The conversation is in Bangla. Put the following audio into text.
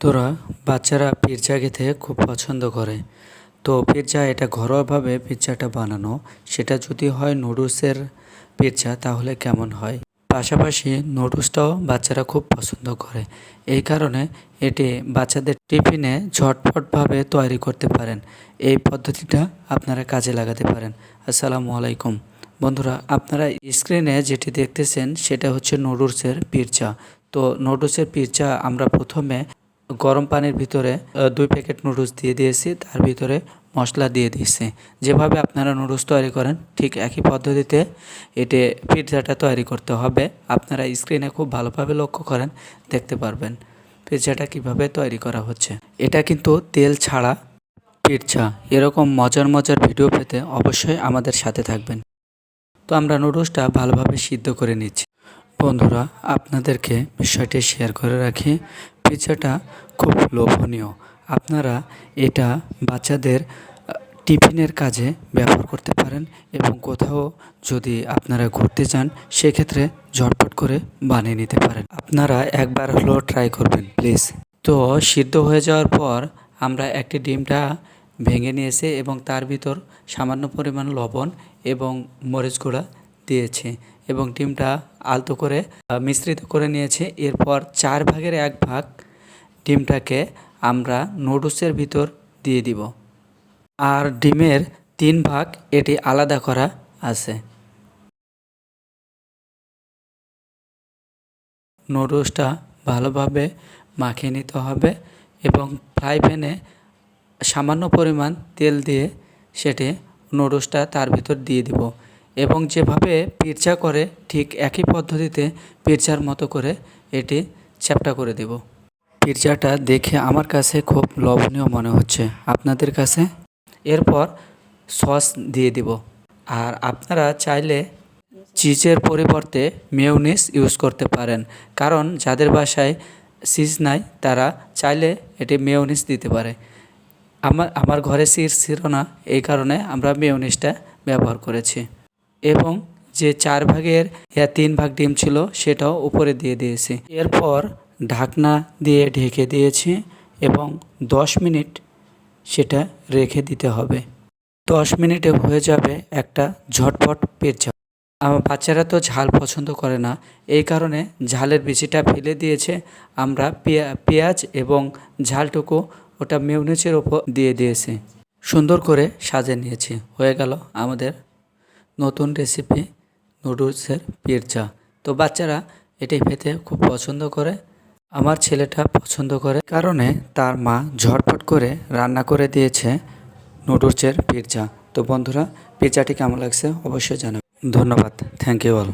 তোরা বাচ্চারা পিৎজা খেতে খুব পছন্দ করে। তো পিৎজা এটা ঘরোয়াভাবে পিৎজাটা বানানো। সেটা যদি হয় নুডলসের পিৎজা তাহলে কেমন হয়? পাশাপাশি নুডলসটাও বাচ্চারা খুব পছন্দ করে। এই কারণে এটি বাচ্চাদের টিফিনে ঝটপটভাবে তৈরি করতে পারেন। এই পদ্ধতিটা আপনারা কাজে লাগাতে পারেন। আসসালামু আলাইকুম। বন্ধুরা, আপনারা স্ক্রিনে যেটি দেখতেছেন সেটা হচ্ছে নুডলসের পিৎজা। তো নুডলসের পিৎজা আমরা প্রথমে গরম পানির ভিতরে দুই প্যাকেট নুডলস দিয়ে দিয়েছি, তার ভিতরে মশলা দিয়ে দিয়েছি। যেভাবে আপনারা নুডলস তৈরি করেন, ঠিক একই পদ্ধতিতে এটি পিৎজাটা তৈরি করতে হবে। আপনারা স্ক্রিনে খুব ভালোভাবে লক্ষ্য করেন, দেখতে পারবেন পিৎজাটা কীভাবে তৈরি করা হচ্ছে। এটা কিন্তু তেল ছাড়া পিৎজা। এরকম মজার মজার ভিডিও পেতে অবশ্যই আমাদের সাথে থাকবেন। তো আমরা নুডলসটা ভালোভাবে সিদ্ধ করে নিচ্ছি। বন্ধুরা, আপনাদেরকে বিষয়টি শেয়ার করে রাখি। পিৎজাটা খুব লোভনীয়। আপনারা এটা বাচ্চাদের টিফিনের কাজে ব্যবহার করতে পারেন এবং কোথাও যদি আপনারা ঘুরতে চান, সেক্ষেত্রে ঝটপট করে বানিয়ে নিতে পারেন। আপনারা একবার হলেও ট্রাই করবেন প্লিজ তো সিদ্ধ হয়ে যাওয়ার পর আমরা একটি ডিমটা ভেঙে নিয়েছি এবং তার ভিতর সামান্য পরিমাণ লবণ এবং মরিচ গুঁড়া দিয়েছি এবং ডিমটা আলতো করে মিশ্রিত করে নিয়েছি। এরপর চার ভাগের এক ভাগ ডিমটাকে আমরা নুডলসের ভিতর দিয়ে দিব। আর ডিমের তিন ভাগ এটি আলাদা করা আছে। নুডলসটা ভালোভাবে মাখিয়ে নিতে হবে এবং ফ্রাই প্যানে সামান্য পরিমাণ তেল দিয়ে সেটি নুডলসটা তার ভিতর দিয়ে দিব। এবং যেভাবে পিৎজা করে, ঠিক একই পদ্ধতিতে পিৎজার মতো করে এটি চ্যাপটা করে দেব। পিৎজাটা দেখে আমার কাছে খুব লোভনীয় মনে হচ্ছে। আপনাদের কাছে? এরপর সস দিয়ে দিব। আর আপনারা চাইলে চিজের পরিবর্তে মেয়োনিজ ইউজ করতে পারেন। কারণ যাদের বাসায় চিজ নাই, তারা চাইলে এটি মেয়োনিজ দিতে পারে। আমার আমার ঘরে চিজ ছিল না, এই কারণে আমরা মেয়োনিজটা ব্যবহার করেছি। এবং যে চার ভাগের তিন ভাগ ডিম ছিল সেটাও উপরে দিয়ে দিয়েছি। এরপর ঢাকনা দিয়ে ঢেকে দিয়েছি এবং দশ মিনিট সেটা রেখে দিতে হবে। দশ মিনিটে হয়ে যাবে একটা ঝটপট পেঁচা। আমার বাচ্চারা তো ঝাল পছন্দ করে না। এই কারণে ঝালের বিচিটা ফেলে দিয়েছে। আমরা পেঁয়াজ এবং ঝালটুকু ওটা মেউনিচের ওপর দিয়ে দিয়েছি। সুন্দর করে সাজিয়ে নিয়েছি। হয়ে গেল আমাদের নতুন রেসিপি নুডলসের পিৎজা তো বাচ্চারা এটি খেতে খুব পছন্দ করে। আমার ছেলেটা পছন্দ করে। কারণে তার মা ঝটপট করে রান্না করে দিয়েছে নুডলসের পিৎজা তো বন্ধুরা পিৎজাটি কেমন লাগছে অবশ্যই জানাবেন ধন্যবাদ। Thank you all